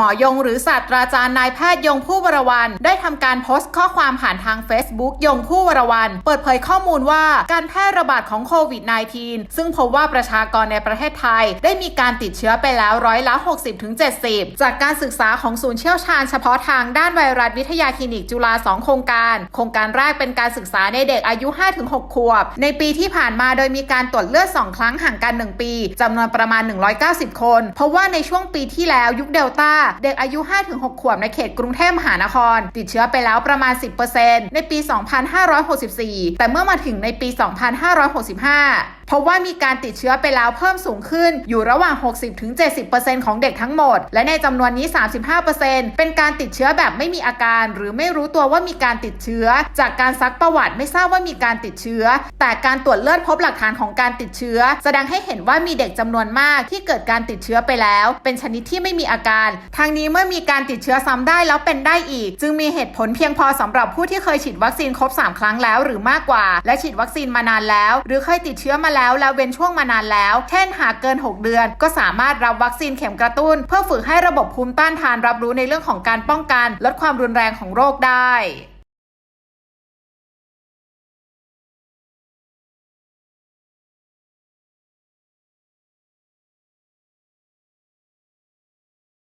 มอยงหรือศาสตราจารย์นายแพทย์ยงผู้วรวันได้ทำการโพสต์ข้อความผ่านทาง Facebook ยงผู้วรวันเปิดเผยข้อมูลว่าการแพร่ระบาดของโควิด -19 ซึ่งพบว่าประชากรในประเทศไทย ได้มีการติดเชื้อไปแล้วร้อยละ 60-70 จากการศึกษาของศูนย์เชี่ยวชาญเฉพาะทางด้านไวรัสวิทยาคลินิกจุฬา 2 โครงการ โครงการแรกเป็นการศึกษาในเด็กอายุ 5-6 ขวบ ในปีที่ผ่านมาโดยมีการตรวจเลือด 2 ครั้งห่างกัน 1 ปีจำนวนประมาณ 190 คน เพราะว่าในช่วงปีที่แล้วยุคเดลต้าเด็กอายุ 5-6 ขวบในเขตกรุงเทพมหานคร ติดเชื้อไปแล้วประมาณ 10%ในปี 2564 แต่เมื่อมาถึงในปี 2565 พบว่ามีการติดเชื้อไปแล้วเพิ่มสูงขึ้นอยู่ระหว่าง 60-70%ของเด็กทั้งหมด และในจำนวนนี้ 35%เป็นการติดเชื้อแบบไม่มีอาการ หรือไม่รู้ตัวว่ามีการติดเชื้อ จากการซักประวัติไม่ทราบว่ามีการติดเชื้อ แต่การตรวจเลือดพบหลักฐานของการติดเชื้อ แสดงให้เห็นว่ามีเด็กจำนวนมากที่เกิดการติดเชื้อไปแล้ว เป็นชนิดที่ไม่มีอาการ ทางนี้เมื่อมีการติดเชื้อซ้ำได้แล้วเป็นได้อีก จึงมีเหตุผลเพียงพอสำหรับผู้ที่เคยฉีดวัคซีนครบ 3 ครั้งแล้วหรือมากกว่า และฉีดวัคซีนมานานแล้ว หรือเคยติดเชื้อมาแล้วแล้วและเว้นช่วงมานานแล้ว เช่นหากเกิน 6 เดือน ก็สามารถรับวัคซีนเข็มกระตุ้น เพื่อฝึกให้ระบบภูมิต้านทานรับรู้ในเรื่องของการป้องกัน ลดความรุนแรงของโรคได้